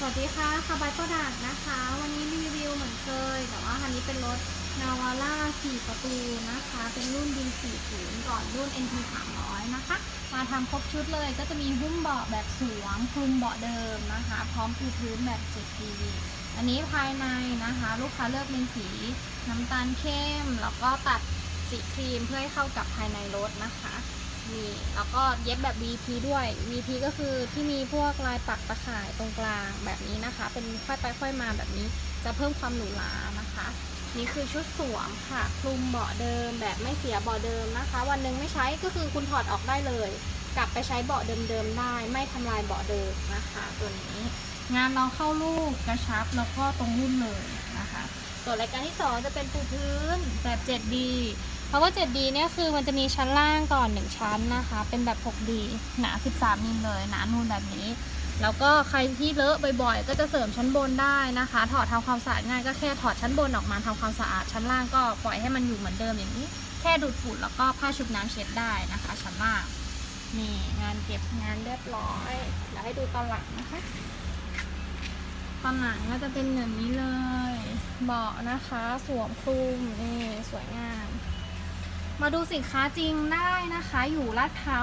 สวัสดีค่ะคาบายโปรดักนะคะ วันนี้รีวิวเหมือนเคย แต่ว่าคันนี้เป็นรถนาวาร่า4 ประตูนะคะ เป็นรุ่น D40 ก่อนรุ่น NT 300 นะคะ มาทำครบชุดเลยก็จะมีหุ้มเบาะแบบสวมคลุมเบาะเดิมนะคะ พร้อมปูพื้นแบบ 7D อันนี้ภายในนะคะ ลูกค้าเลือกเป็นสีน้ำตาลเข้ม แล้วก็ตัดสีครีมเพื่อให้เข้ากับภายในรถนะคะ แล้วก็เย็บแบบ VP ด้วย VP ก็คือที่มีพวกลายปักตะข่ายตรงกลางแบบนี้นะคะ เป็นค่อยไปค่อยมาแบบนี้ จะเพิ่มความหรูหรานะคะ นี่คือชุดสวมค่ะ คลุมเบาะเดิมแบบไม่เสียเบาะเดิมนะคะ วันหนึ่งไม่ใช้ก็คือคุณถอดออกได้เลย กลับไปใช้เบาะเดิมๆได้ ไม่ทำลายเบาะเดิมนะคะ ตัวนี้ งานเราเข้าลูกกระชับแล้วก็ตรงรุ่นเลยนะคะ ส่วนรายการที่ 2 จะเป็นปูพื้นแบบ 7D เพราะว่า 7D เนี่ยคือมันจะมีชั้นล่างก่อน 1 ชั้นนะคะ เป็นแบบ 6D หนา 13 มิลเลย หนานูนแบบนี้ แล้วก็ใครที่เลอะบ่อยๆ ก็จะเสริมชั้นบนได้นะคะ ถอดทำความสะอาดง่ายก็แค่ถอดชั้นบนออกมาทำความสะอาด ชั้นล่างก็ปล่อยให้มันอยู่เหมือนเดิมอย่างนี้ แค่ดูดฝุ่นแล้วก็ผ้าชุบน้ำเช็ดได้นะคะ ชั้นล่าง นี่งานเก็บงานเรียบร้อยเดี๋ยวให้ดูตอนหลังนะคะตอนหลังก็จะเป็นแบบนี้เลย เบาะนะคะ สวมคลุมนี่สวยงาม มาดูสินค้าจริงได้นะคะ อยู่ลาดพร้าว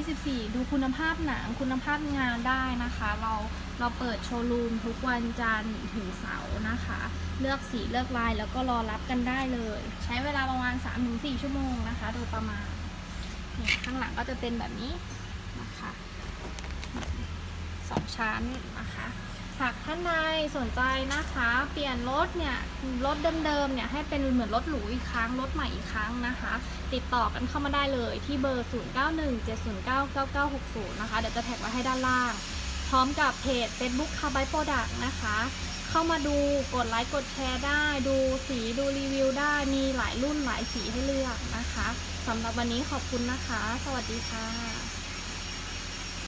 124 ดูคุณภาพหนังคุณภาพงานได้นะคะ เราเราเปิดโชว์รูมทุกวันจันทร์ถึงเสาร์นะคะ เลือกสีเลือกลายแล้วก็รอรับกันได้เลย ใช้เวลาประมาณ 3-4 ชั่วโมงนะคะ โดยประมาณนี่ข้างหลังก็จะเป็นแบบนี้นะคะสองชั้นนะคะ หากท่านใดสนใจนะคะ เปลี่ยนรถเนี่ยรถเดิมๆเนี่ยให้เป็นเหมือนรถหรูอีกครั้งรถใหม่อีกครั้งนะคะ ติดต่อกันเข้ามาได้เลยที่เบอร์ 0917099960 นะคะ เดี๋ยวจะแท็กไว้ให้ด้านล่าง พร้อมกับเพจ Facebook คาร์บายโปรดักนะคะ เข้ามาดูกดไลค์กดแชร์ได้ ดูสีดูรีวิวได้ มีหลายรุ่นหลายสีให้เลือกนะคะสำหรับวันนี้ขอบคุณนะคะ สวัสดีค่ะ